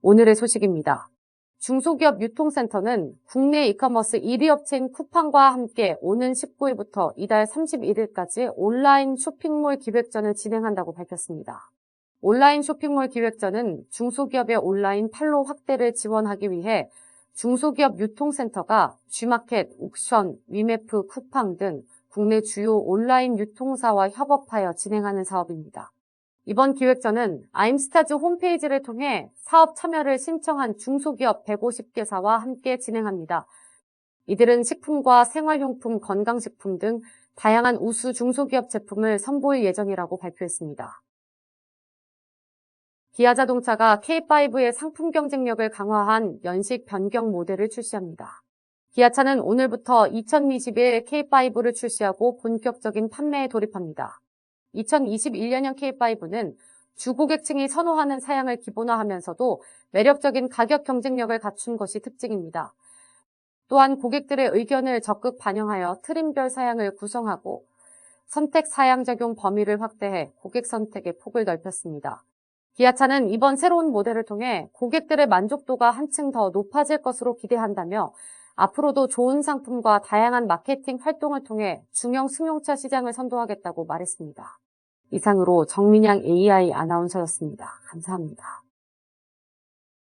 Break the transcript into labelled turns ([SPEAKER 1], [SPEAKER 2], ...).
[SPEAKER 1] 오늘의 소식입니다. 중소기업 유통센터는 국내 이커머스 1위 업체인 쿠팡과 함께 오는 19일부터 이달 31일까지 온라인 쇼핑몰 기획전을 진행한다고 밝혔습니다. 온라인 쇼핑몰 기획전은 중소기업의 온라인 판로 확대를 지원하기 위해 중소기업 유통센터가 G마켓, 옥션, 위메프, 쿠팡 등 국내 주요 온라인 유통사와 협업하여 진행하는 사업입니다. 이번 기획전은 아임스타즈 홈페이지를 통해 사업 참여를 신청한 중소기업 150개사와 함께 진행합니다. 이들은 식품과 생활용품, 건강식품 등 다양한 우수 중소기업 제품을 선보일 예정이라고 발표했습니다. 기아 자동차가 K5의 상품 경쟁력을 강화한 연식 변경 모델을 출시합니다. 기아차는 오늘부터 2021 K5를 출시하고 본격적인 판매에 돌입합니다. 2021년형 K5는 주고객층이 선호하는 사양을 기본화하면서도 매력적인 가격 경쟁력을 갖춘 것이 특징입니다. 또한 고객들의 의견을 적극 반영하여 트림별 사양을 구성하고 선택 사양 적용 범위를 확대해 고객 선택의 폭을 넓혔습니다. 기아차는 이번 새로운 모델을 통해 고객들의 만족도가 한층 더 높아질 것으로 기대한다며 앞으로도 좋은 상품과 다양한 마케팅 활동을 통해 중형 승용차 시장을 선도하겠다고 말했습니다. 이상으로 정민양 AI 아나운서였습니다. 감사합니다.